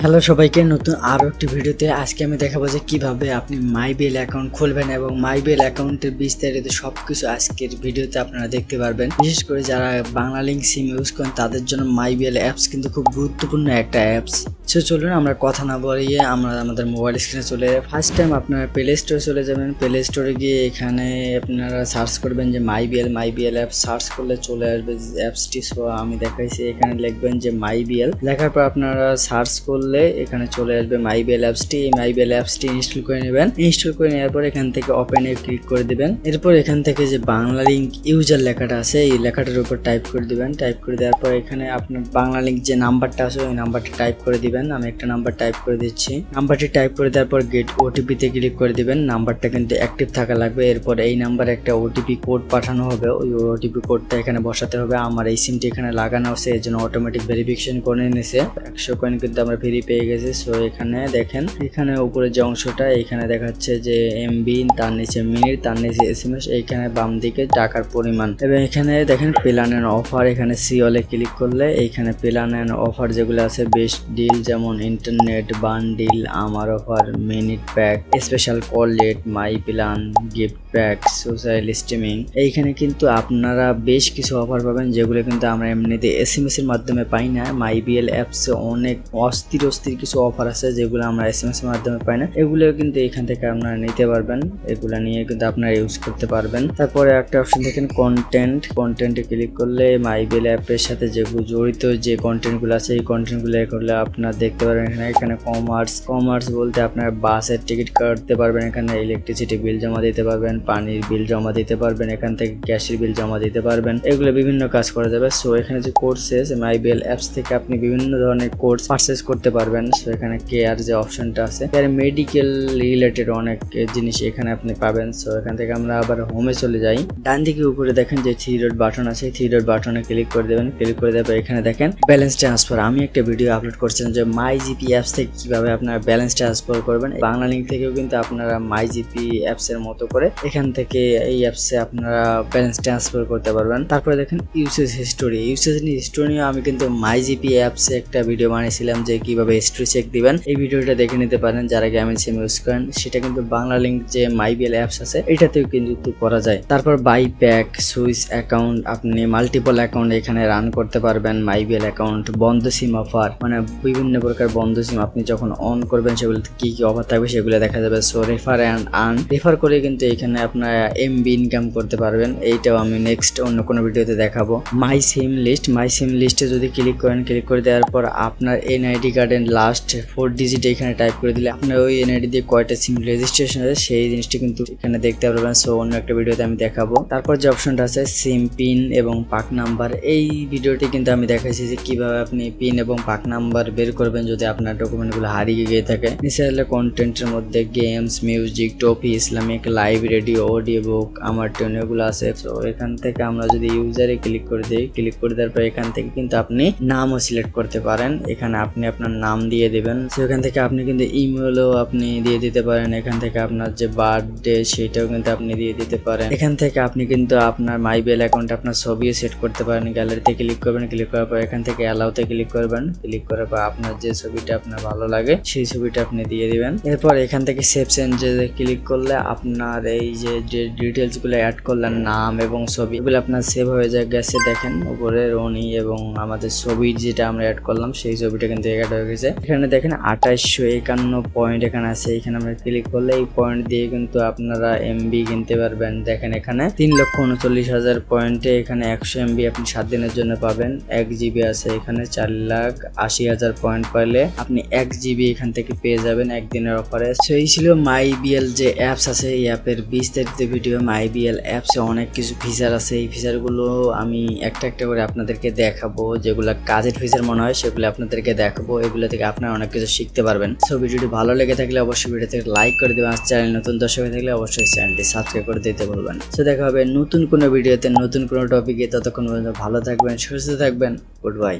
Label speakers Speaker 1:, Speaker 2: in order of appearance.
Speaker 1: Hello সবাইকে, নতুন আরও একটি ভিডিওতে আজকে আমি দেখাবো যে কীভাবে আপনি মাইবেল অ্যাকাউন্ট খুলবেন এবং মাইবেল অ্যাকাউন্টের বিস্তারিত সব কিছু আজকের ভিডিওতে আপনারা দেখতে পারবেন। বিশেষ করে যারা বাংলা লিঙ্ক সিম ইউজ করেন, তাদের জন্য মাইবেল অ্যাপস কিন্তু খুব গুরুত্বপূর্ণ একটা অ্যাপস সো চলুন আমরা কথা না বলিয়ে আমরা আমাদের মোবাইল স্ক্রিনে চলে ফার্স্ট টাইম আপনারা প্লে স্টোরে চলে যাবেন। প্লে স্টোরে গিয়ে এখানে আপনারা সার্চ করবেন যে মাইবিএল মাইবিএল অ্যাপ সার্চ করলে চলে আসবে অ্যাপসটি সো আমি দেখাইছি, এখানে লিখবেন যে মাইবিএল লেখার পর আপনারা সার্চ করলে এখানে চলে আসবে মাইবিএল অ্যাপসটি এই মাইবিএল অ্যাপসটি ইনস্টল করে নেবেন। ইনস্টল করে নেওয়ার পর এখান থেকে ওপেনে ক্লিক করে দিবেন। এরপর এখান থেকে যে বাংলা লিঙ্ক ইউজার লেখাটা আছে, এই লেখাটার উপর টাইপ করে দিবেন। টাইপ করে দেওয়ার পর এখানে আপনার বাংলা লিঙ্ক যে নাম্বারটা আছে, ওই নাম্বারটা টাইপ করে দিবেন। আমি একটা নাম্বার টাইপ করে দিচ্ছি। নাম্বারটি টাইপ করে দেওয়ার পর গেট ওটিপিতে ক্লিক করে দিবেন। নাম্বারটা কিন্তু অ্যাক্টিভ থাকা লাগবে। এরপর এই নাম্বারে একটা ওটিপি কোড পাঠানো হবে। ওই ওটিপি কোডটা এখানে বসাতে হবে। আমার এই সিমটি এখানে লাগানো আছে, এর জন্য অটোমেটিক ভেরিফিকেশন করে নিয়েছে। একশো কয়েন কিন্তু আমরা ফ্রি পেয়ে গেছি। সো এখানে দেখেন, এখানে উপরে যে অংশটা, এখানে দেখাচ্ছে যে এমবি তার নিচে মিনিট তার নিচে এস এম এস এইখানে বাম দিকে টাকার পরিমাণ। এবং এখানে দেখেন প্ল্যান অ্যান্ড অফার এখানে সিওলে ক্লিক করলে এইখানে প্ল্যান অ্যান্ড অফার যেগুলো আছে বেস্ট ডিল যেমন ইন্টারনেট বান্ডিল আমার offer minute pack special call rate my plan gift pack social streaming এইখানে কিন্তু আপনারা বেশ কিছু অফার পাবেন, যেগুলো কিন্তু আমরা এমনিতে এস এম এস এর মাধ্যমে পাই না। মাই বিএল অ্যাপসে অনেক অস্থির অস্থির কিছু অফার আছে, যেগুলো আমরা এস এম এস এর মাধ্যমে পাই না। এগুলো কিন্তু এখান থেকে আপনারা নিতে পারবেন। এগুলো নিয়ে কিন্তু আপনারা ইউজ করতে পারবেন। তারপরে একটা অপশন দেখেন কন্টেন্ট কন্টেন্টে ক্লিক করলে মাইবেল অ্যাপের সাথে যেগুলো জড়িত যে কন্টেন্টগুলো আছে, এই কন্টেন্টগুলো করলে আপনারা দেখতে পারবেন এখানে। এখানে কমার্স কমার্স বলতে আপনার বাসের টিকিট কাটতে পারবেন এখানে। ইলেকট্রিসিটি বিল জমা দিতে পারবেন, পানির বিল জমা দিতে পারবেন, এখান থেকে গ্যাসের বিল জমা দিতে পারবেন। এগুলো বিভিন্ন কাজ করা যাবে। সো এখানে যে কোর্সেস মাইবেল অ্যাপস থেকে আপনি বিভিন্ন ধরনের কোর্স পারচেস করতে পারবেন। সো এখানে কেয়ার যে অপশনটা আছে কেয়ার মেডিকেল রিলেটেড অনেক জিনিস এখানে আপনি পাবেন। সো এখান থেকে আমরা আবার হোমে চলে যাই। ডান দিকে উপরে দেখেন যে থ্রি ডট বাটন আছে থ্রি ডট বাটনে ক্লিক করে দেবেন। ক্লিক করে দেবে এখানে দেখেন ব্যালেন্স ট্রান্সফার আমি একটা ভিডিও আপলোড করছিলাম যে মাই জিপি অ্যাপস থেকে কীভাবে আপনারা ব্যালেন্স ট্রান্সফার করবেন। বাংলা লিঙ্ক থেকেও কিন্তু আপনারা মাই জিপি অ্যাপস এর মতো করে এখান থেকে এই অ্যাপসে আপনারা ব্যালেন্স ট্রান্সফার করতে পারবেন। তারপরে দেখেন ইউসেজ হিস্টোরি ইউসেজ হিস্টোরি আমি কিন্তু মাই জিপি অ্যাপসে একটা ভিডিও বানিয়েছিলাম যে কীভাবে হিস্টোরি চেক দিবেন, এই ভিডিওটা দেখে নিতে পারেন যারা গ্রামীণ সিম ইউজ করেন, সেটা কিন্তু বাংলা লিঙ্ক যে মাইবিএল অ্যাপস আছে, এটাতেও কিন্তু করা যায়। তারপর বাই প্যাক সুইচ অ্যাকাউন্ট আপনি মাল্টিপল অ্যাকাউন্ট এখানে রান করতে পারবেন মাইবিএল অ্যাকাউন্ট বন্ধ সিম অফার মানে বিভিন্ন প্রকার বন্ধ সিম আপনি যখন অন করবেন, সেগুলোতে কি কি অফার থাকবে সেগুলো দেখা যাবে। So refer and earn refer করে কিন্তু এখানে আপনার এমবি ইনকাম করতে পারবেন। এইটাও আমি নেক্সট অন্য কোনো ভিডিওতে দেখাবো। মাই সিম লিস্ট মাই সিম লিস্টে যদি ক্লিক করেন ক্লিক করে দেওয়ার পর আপনার এনআইডি কার্ডের লাস্ট ফোর ডিজিট এখানে টাইপ করে দিলে আপনার ওই এনআইডি দিয়ে কয়টা সিম রেজিস্ট্রেশন আছে, সেই জিনিসটি কিন্তু এখানে দেখতে পারবেন। সো অন্য একটা ভিডিওতে আমি দেখাবো। তারপর যে অপশনটা আছে সিম পিন এবং পাক নাম্বার এই ভিডিওটি কিন্তু আমি দেখাইছি যে কীভাবে আপনি পিন এবং পাক নাম্বার বের করবেন যদি আপনার ডকুমেন্টগুলো হারিয়ে গিয়ে থাকে। হলে কন্টেন্টের মধ্যে games music টপি Islamic live radio audio book আমার টেন এগুলো আছে। তো এখান থেকে আমরা যদি ইউজারে ক্লিক করে দিই ক্লিক করে দেওয়ার পর এখান থেকে কিন্তু আপনি নামও সিলেক্ট করতে পারেন। এখানে আপনি আপনার নাম দিয়ে দিবেন। তো এখান থেকে আপনি কিন্তু ইমেলও আপনি দিয়ে দিতে পারেন। এখান থেকে আপনার যে বার্থডে সেটাও কিন্তু আপনি দিয়ে দিতে পারেন। এখান থেকে আপনি কিন্তু আপনার মাইবেল অ্যাকাউন্টে আপনার ছবিও সেট করতে পারেন। গ্যালারিতে ক্লিক করবেন ক্লিক করার পর এখান থেকে অ্যালাউতে ক্লিক করবেন। ক্লিক করার পর আপনার যে ছবিটা আপনার ভালো লাগে, সেই ছবিটা আপনি দিয়ে দিবেন। এরপর এখান থেকে সেভ চেঞ্জে ক্লিক করলে আপনার এই যে যে ডিটেলসগুলো অ্যাড করলেন, নাম এবং ছবি, এগুলো আপনার সেভ হয়ে যায়। গেছে, দেখেন, উপরে রনি এবং আমাদের ছবি যেটা আমরা অ্যাড করলাম, সেই ছবিটা কিন্তু অ্যাড গেছে এখানে দেখেন আঠাশশো একান্ন পয়েন্ট এখানে আছে। এখানে আমরা ক্লিক করলে এই পয়েন্ট দিয়ে কিন্তু আপনারা এমবি কিনতে পারবেন। দেখেন এখানে তিন লক্ষ উনচল্লিশ হাজার পয়েন্টে এখানে একশো এমবি আপনি সাত দিনের জন্য পাবেন। এক জিবি আছে এখানে চার লাখ আশি হাজার পয়েন্ট পাইলে আপনি এক জিবি এখান থেকে পেয়ে যাবেন একদিনের অফারে সেই ছিল মাই বিএল যে অ্যাপস আছে, এই অ্যাপের বিস্তারিত ভিডিও মাই বিএল অ্যাপসে অনেক কিছু ফিচার আছে। এই ফিচারগুলো আমি একটা একটা করে আপনাদেরকে দেখাবো, যেগুলো কাজের ফিচার মনে হয় সেগুলো আপনাদেরকে দেখাবো এগুলো থেকে আপনারা অনেক কিছু শিখতে পারবেন। সো ভিডিওটি ভালো লেগে থাকলে অবশ্যই ভিডিও থেকে লাইক করে দেবেন। আর চ্যানেল নতুন দর্শক থাকলে অবশ্যই চ্যানেলটি সাবস্ক্রাইব করে দিতে বলবেন সো দেখা হবে নতুন কোনো ভিডিওতে নতুন কোনো টপিকে ততক্ষণ পর্যন্ত ভালো থাকবেন, সুস্থ থাকবেন। Good bye